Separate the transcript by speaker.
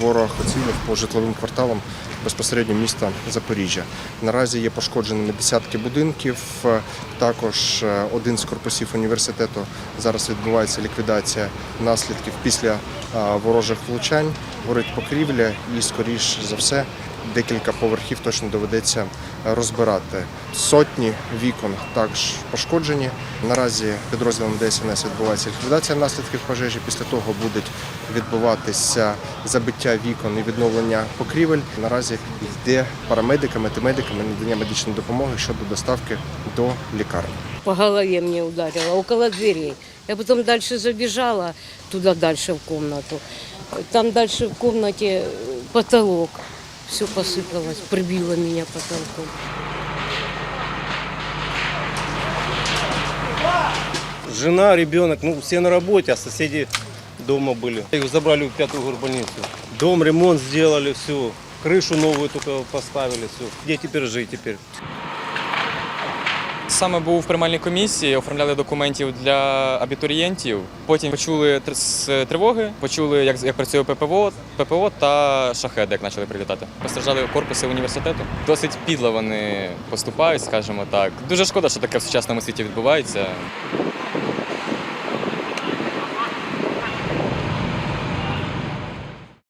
Speaker 1: Ворог оцінив по житловим кварталам безпосередньо міста Запоріжжя. Наразі є пошкодженими десятки будинків. Е, Також е, один з корпусів університету зараз відбувається ліквідація наслідків після е, ворожих влучань. Горить покрівля і, скоріш за все, декілька поверхів точно доведеться розбирати. Сотні вікон також пошкоджені. Наразі підрозділом ДСНС відбувається ліквідація наслідків пожежі. Після того будуть відбуватися забиття вікон і відновлення покрівель. Наразі йде парамедиками та медиками надання медичної допомоги щодо доставки до лікарні.
Speaker 2: По голове мне ударило, около дверей. Я потом дальше забежала, туда дальше в комнату. Там дальше в комнате э, потолок. Все посыпалось, прибило меня потолком.
Speaker 3: Жена, ребенок, ну все на работе, а соседи дома были. Их забрали в пятую горбольницу. Дом, ремонт сделали, все. Крышу новую только поставили, все. Где теперь жить теперь?
Speaker 4: Саме був в приймальній комісії, оформляли документів для абітурієнтів. Потім почули з тривоги, почули, як, як працює ППО, ППО та шахеди, як почали прилітати. Постраждали корпуси університету. Досить підло вони поступають, скажімо так. Дуже шкода, що таке в сучасному світі відбувається.